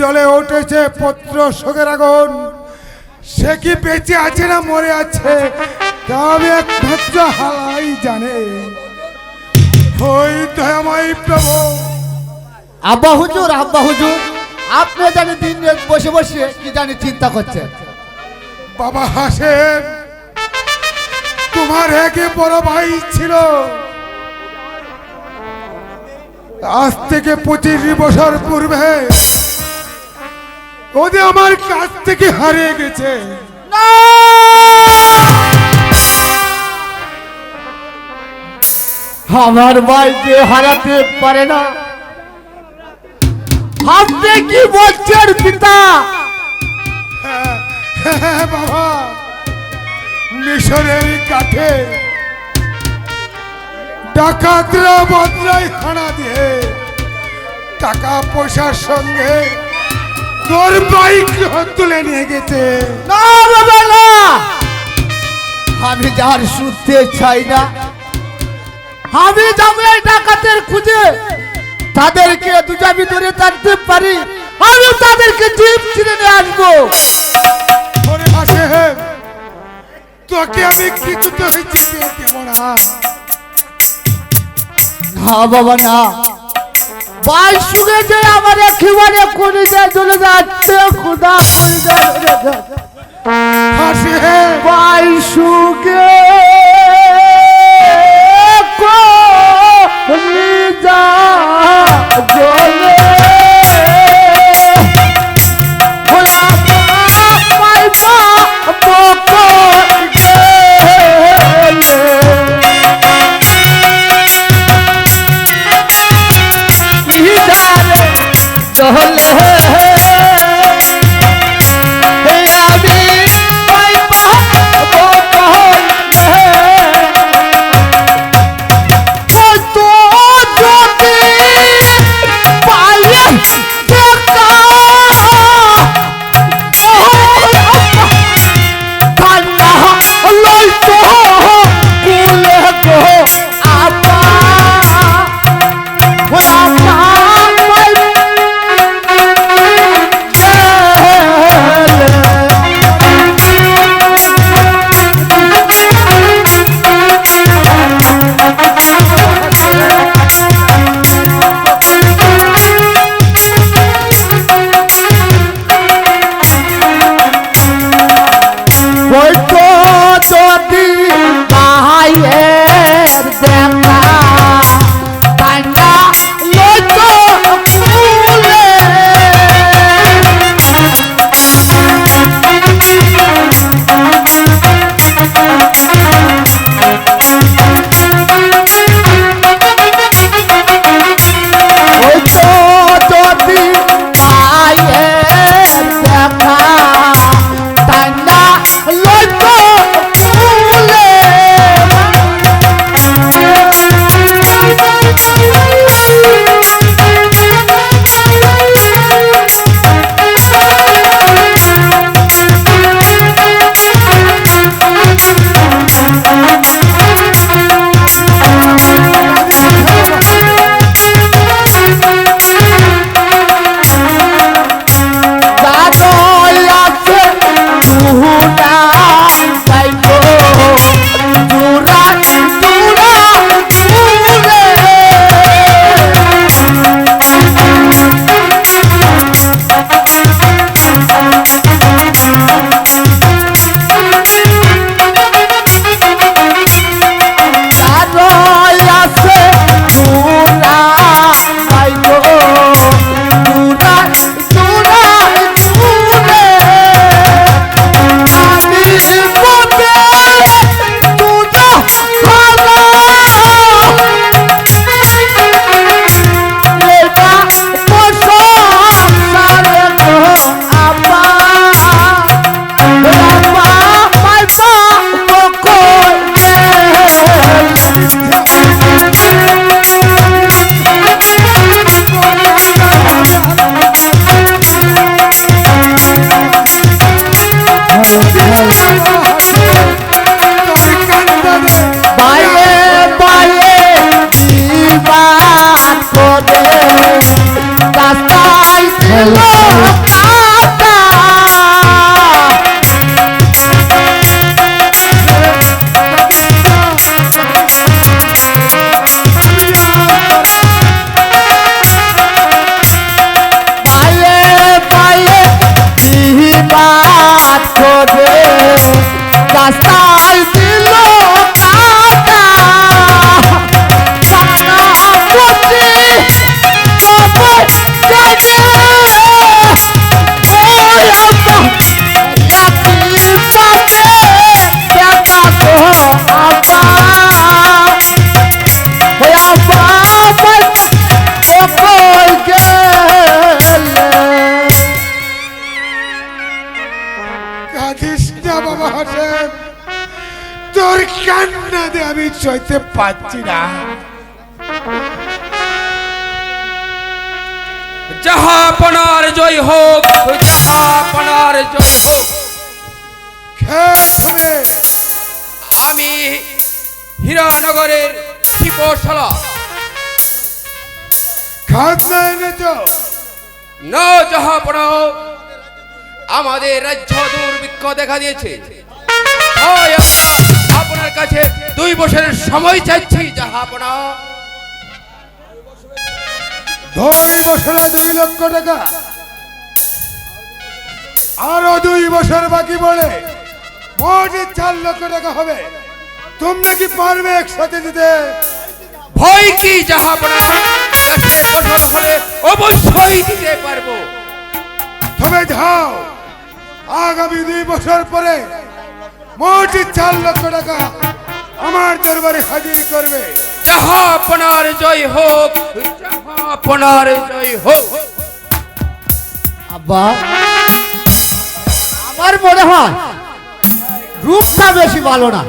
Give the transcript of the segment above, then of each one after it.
জলে উঠেছে পত্র শোকের আগুন। সে কি বেঁচে আছে না মরে আছে? তা আমি একমাত্র হালাই জানে। আব্বা হুজুর আব্বা হুজুর আপনি জানি দিন বসে বসে কি জানি চিন্তা করছেন। বাবা হাসেন। তোমার একে বড় ভাই ছিল। আজ থেকে পঁচিশ বছর পূর্বে ওদের আমার কাছ থেকে হারিয়ে গেছে। আমার ভাইকে হারাতে পারে না। আপনি কি বলছেন পিতা? হ্যাঁ, বাবা। মিশরের কাঠে ডাকাতরা বদলাই হানা দিয়ে। টাকা পয়সার সঙ্গে তোর বাইক তুলে নিয়ে গেছে। না বাবা না। আমি যার শুনতে চাই না আমি এই ডাকাতের খুঁজে তাদেরকে দুটা ভিতরে টানতে পারি। আমি তাদেরকে জিপ ছিঁড়ে নিয়ে আসব। ওরে তোকে আমি কিছুতে হয়েছি দেবো না। না বাবা না। বাল শুনে যে আমার একেবারে করে যায় চলে যাচ্ছে খুদা করে যায়। বাল যাচ্ছে। পাচ্ছি না। জাহাপনার জয় হোক জাহাপনার জয় হোক আমি হীরানগরের ন আমাদের রাজ্য দুর্ভিক্ষ দেখা দিয়েছে। হয় আমরা আপনার কাছে দুই বছরের সময় চাইছি যাহা জাহাপনা দুই বছরে দুই লক্ষ টাকা। আরও দুই বছর বাকি বলে মোট চার লক্ষ টাকা হবে। তোমরা কি পারবে একসাথে দিতে? ভয় কি ফসল হলে অবশ্যই দিতে পারব। তবে যাও আগামী দুই বছর পরে মোট চার লক্ষ টাকা। আমার দরবারে হাজির করবে। জাহাপনার জয় হোক জাহাপনার জয় হোক। আব্বা আমার মনে হয় রূপটা বেশি ভালো না।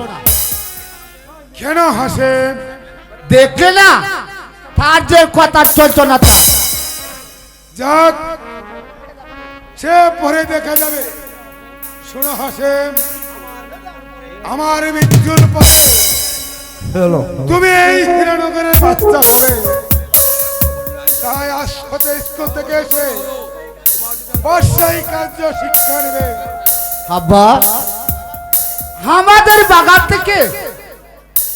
কেন হাসেন দেখলে না তার যে কথা চলছো না। যাক সে পরে দেখা যাবে। শোনো হাসেম আমার মৃত্যুর পরে তুমি এই হিরানগরের বাচ্চা হবে তাই আজ হতে স্কুল থেকে এসে বর্ষাই কার্য শিক্ষা নেবে। আব্বা আমাদের বাগান থেকে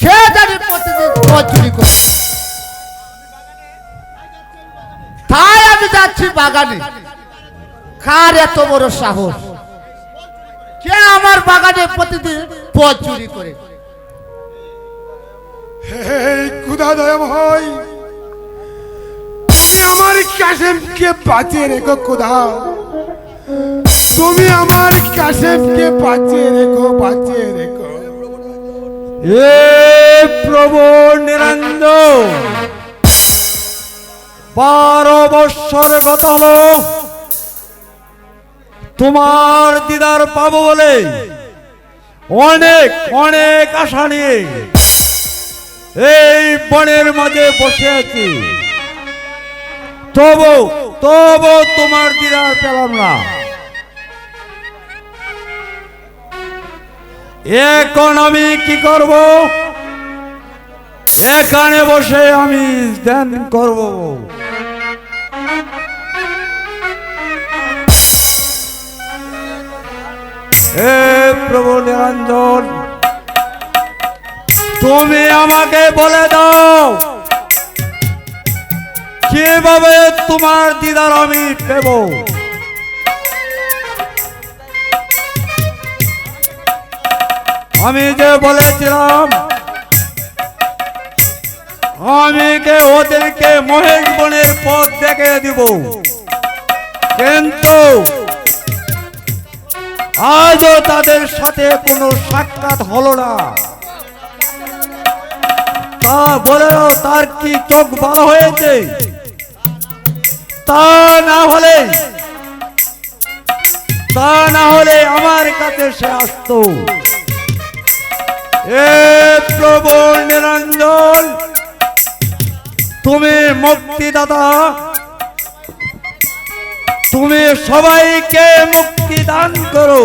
খেয়ে জানি প্রতিদিন চুরি করে? তাই আমি যাচ্ছি বাগানে। কার এত বড় সাহস? কে আমার বাগানে প্রতিদিন পথ চুরি করে? তুমি আমার কাশেমকে বাঁচিয়ে রেখো তুমি আমার কাশেমকে বাঁচিয়ে রেখো বাঁচিয়ে রেখো। এ প্রভু নিরঞ্জ বারো বৎসর গত হলো তোমার দিদার পাবো বলে অনেক অনেক আশা নিয়ে এই বনের মাঝে বসে আছি। তবু তবু তোমার দিদার পেলাম না। এখন আমি কি করব? এখানে বসে আমি ধ্যান করব। প্রভু নিরঞ্জন, তুমি আমাকে বলে দাও, কীভাবে তোমার দিদার আমি পেব? আমি যে বলেছিলাম, আমি কে ওদেরকে মহেশ বনের পথ দেখে দিব। কিন্তু আজও তাদের সাথে কোনো সাক্ষাৎ হলো না। তা বলেও তার কি চোখ ভালো হয়েছে? তা না হলে, তা না হলে আমার কাছে সে আসতো। এ প্রভু নিরঞ্জন, তুমি মুক্তিদাতা তুমি সবাইকে মুক্তি দান করো।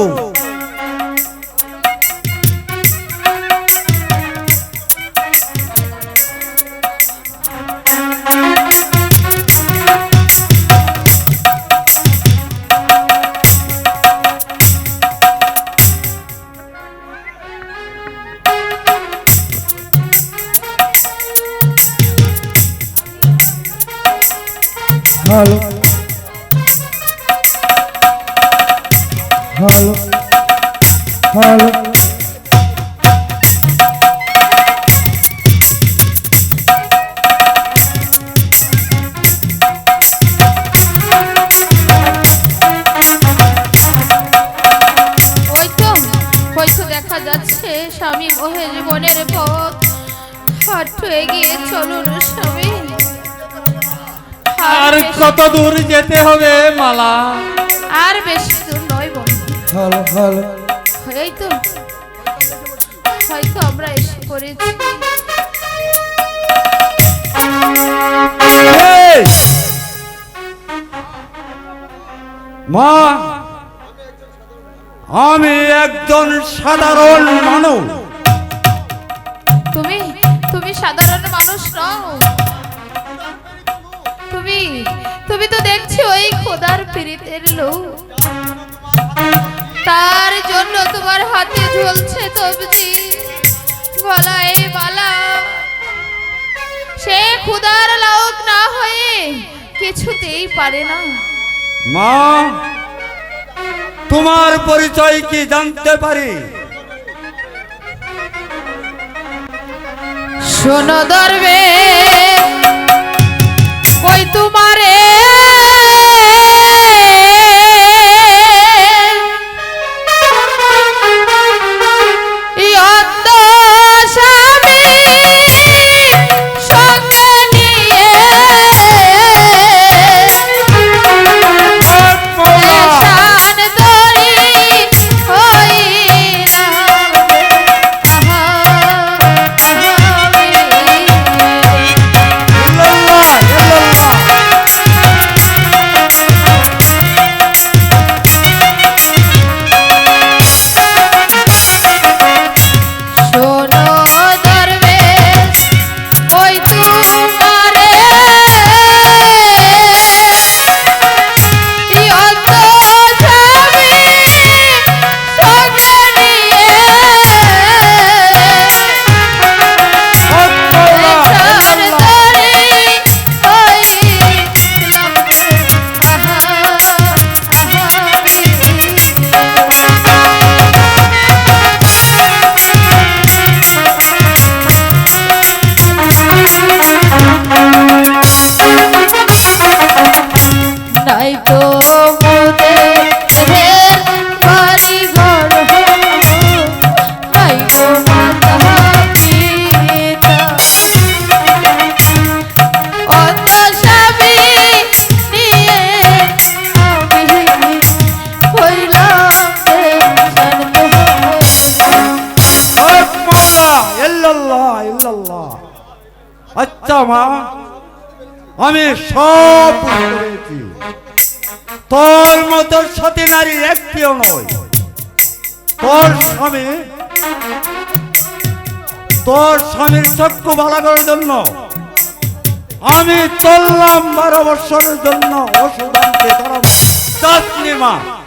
স্বামী মোহে জীবনের পথ। হাঁটু এগিয়ে চলুন স্বামী। আর বেশি- কত দূর যেতে হবে মালা? আর বেশি দূর নয় বন্ধু। হল হল এই তো হয়তো আমরা এসে পড়েছি। মা! আমি একজন সাধারণ মানুষ। তুমি তুমি সাধারণ মানুষ নও। তুমি তুমি তো দেখছি ওই খোদার পীড়িতের লোক। তার জন্য তোমার হাতে ঝুলছে তবজি গলায় বালা সে খুদার লোক না হয়ে কিছুতেই পারে না। মা তোমার পরিচয় কি জানতে পারি? শোনো দরবে কই তোমারে? আমি সব বুঝতে তোর মতো সতী নারী একটিও নয় তোর স্বামী, তোর স্বামীর চক্ষু ভালো করার জন্য আমি চললাম বারো বছরের জন্য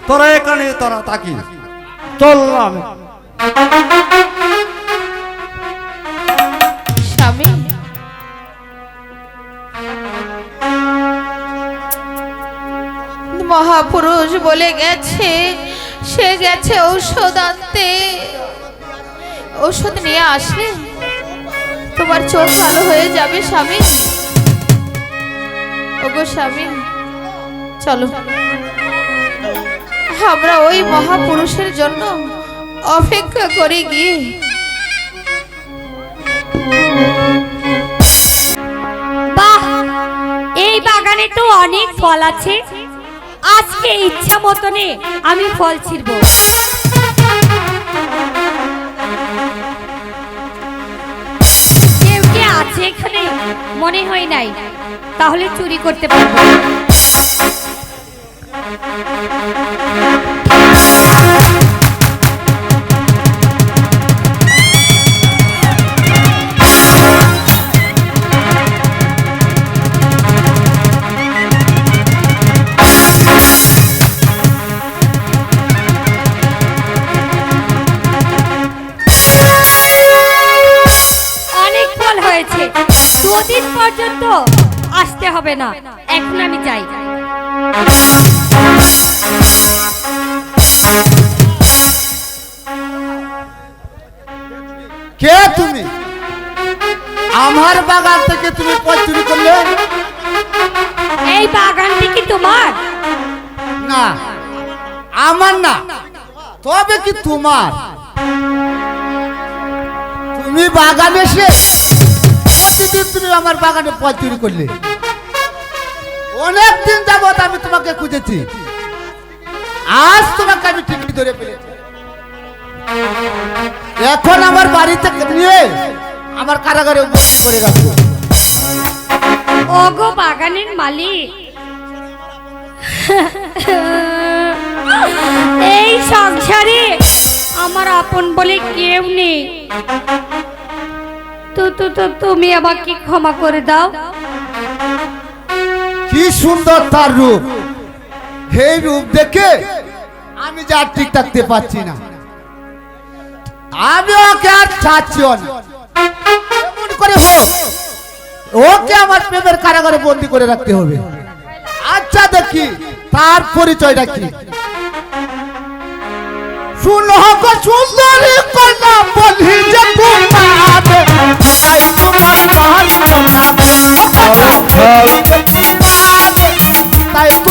তোরা এখানে তোরা থাকিস। চললাম। মহাপুরুষ বলে গেছে, সে গেছে ঔষধ আনতে। ঔষধ নিয়ে আসলে তোমার চোখ ভালো হয়ে যাবে স্বামী। ওগো স্বামী, চলো। আমরা ওই মহাপুরুষের জন্য অপেক্ষা করে গিয়ে বাহ, এই বাগানে তো অনেক ফল আছে। আজকে ইচ্ছা মতনে আমি ফল ছিড়ব। কেউ কে আছে এখানে? মনে হয় নাই। তাহলে চুরি করতে পারব। অনেক দুদিন পর্যন্ত। আসতে হবে না। এখন আমি যাই। কে তুমি? আমার বাগান থেকে তুমি পথ চুরি করলে? এই বাগানটি কি তোমার? না আমার না। তবে কি তোমার? তুমি বাগানে এসে প্রতিদিন তুমি আমার বাগানে পথ চুরি করলে। অনেক দিন যাবত আমি তোমাকে খুঁজেছি। আজ তোমাকে আমি ঠিকই ধরে ফেলেছি। এখন আমার বাড়িতে নিয়ে আমার কারাগারে বন্দি করে রাখব ওগো বাগানের মালিক। এই সংসারে আমার আপন বলে কেউ নেই। তুমি আমাকে ক্ষমা করে দাও। কি সুন্দর তার রূপ। রূপ দেখে আমি যা ঠিক থাকতে পারছি না। আমি ওকে আর এমন করে হোক, ওকে আমার প্রেমের কারাগারে বন্দি করে রাখতে হবে। আচ্ছা দেখি, তার পরিচয়টা কি? শুনো গো সুন্দরী কন্যা বলি যে তোমার তাই তোমার তাই তোমার ভাই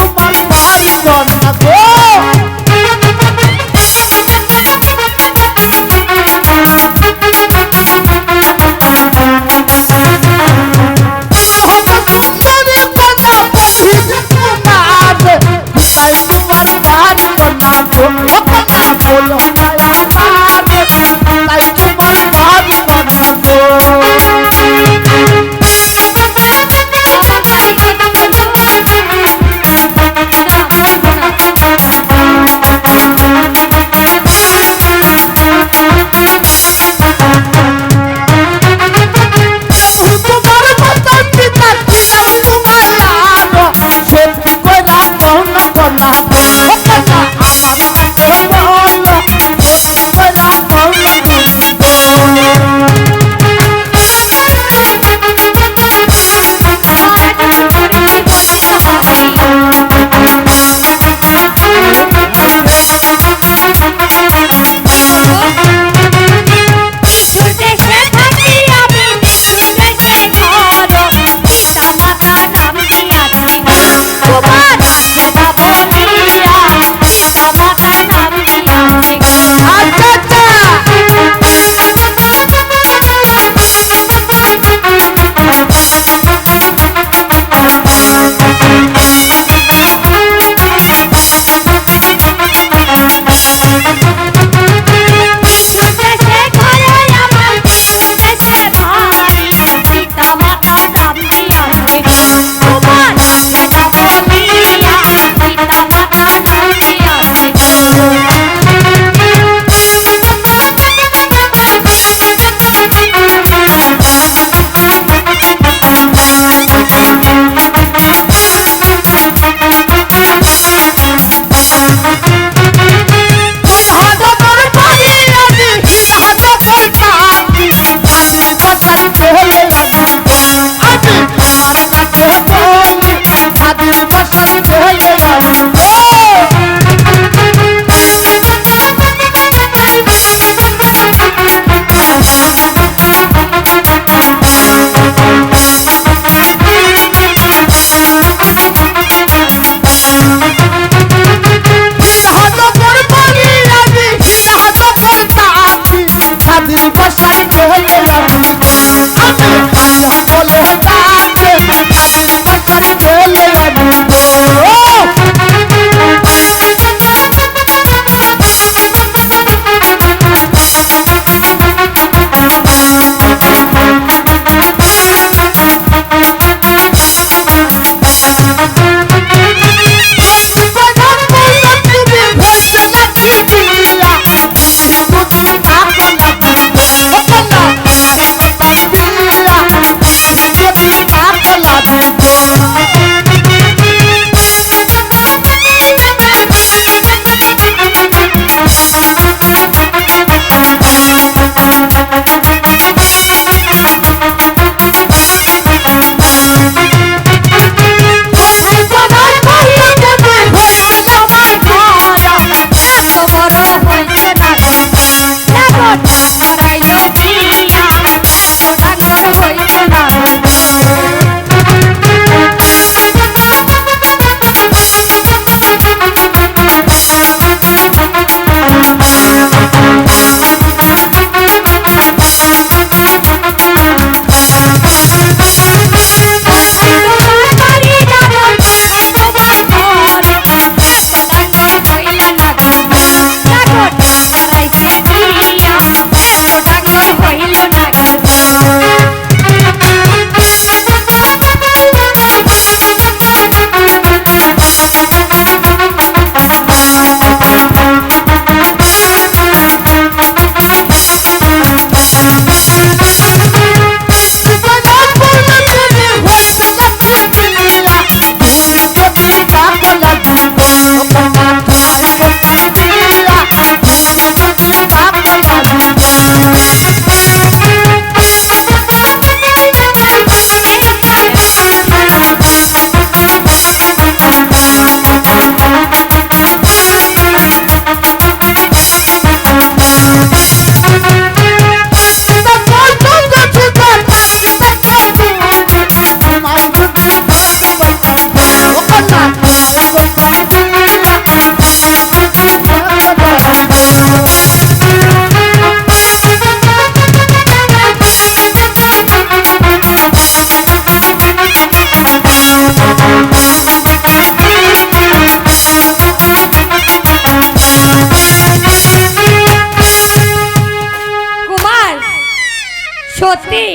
সত্যি?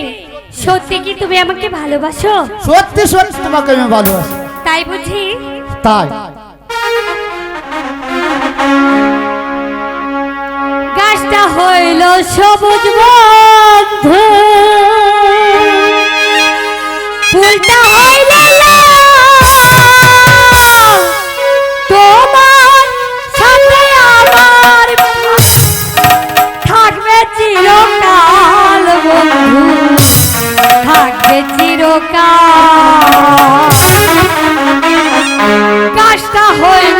সত্যি কি তুমি আমাকে ভালোবাসো? সত্যি সত্যি তোমাকে আমি ভালোবাসি। তাই বুঝি? তাই। গাছটা হইল সবুজ বন্ধু। ফুলটা হইল থাকবে চিরকাল। কাজটা হইল